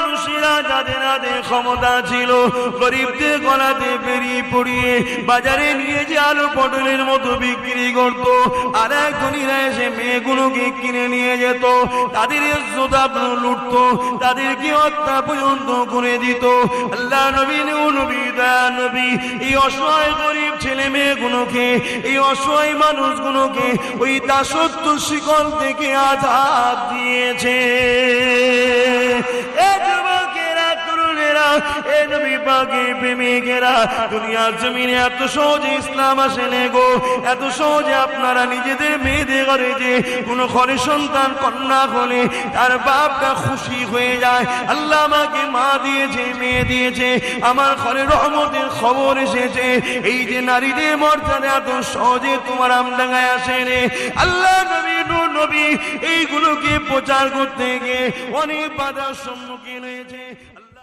মানুষেরা যাদের হাতে ক্ষমতা ছিল, গরিবদের গলাতে পড়িয়ে বাজারে নিয়ে যে আলু পটলের মতো বিক্রি করত, আর এসে মেয়েগুলোকে কিনে নিয়ে যেত, তাদের লুটত, তাদেরকে হত্যা পর্যন্ত করে দিত। আল্লাহ নবী দয়া নবী, এই অসহায় গরিব ছেলে মেয়েগুলোকে, এই অসহায় মানুষগুলোকে ওই দাসত্ব শিকল থেকে আঘাত দিয়েছে। নবী প্রেমিকেরা দুনিয়ার জমিনে এত সহজে ইসলাম আসেনে গো। এত সহজে আপনারা নিজেদের মেয়েদের ঘরে যে কোনো ঘরে সন্তান, কন্যা হলে তার বাপটা খুশি হয়ে যায়। আল্লাহ আমাকে মা দিয়েছে, মেয়ে দিয়েছে, আমার ঘরে রহমতের খবর এসেছে। এই যে নারীদের মর্যাদা এত সহজে তোমার আমডাঙ্গায় আসে আল্লাহ নবী, নূর নবী, এইগুলোকে প্রচার করতে গিয়ে অনেক বাধার সম্মুখীন হয়েছে। আল্লাহ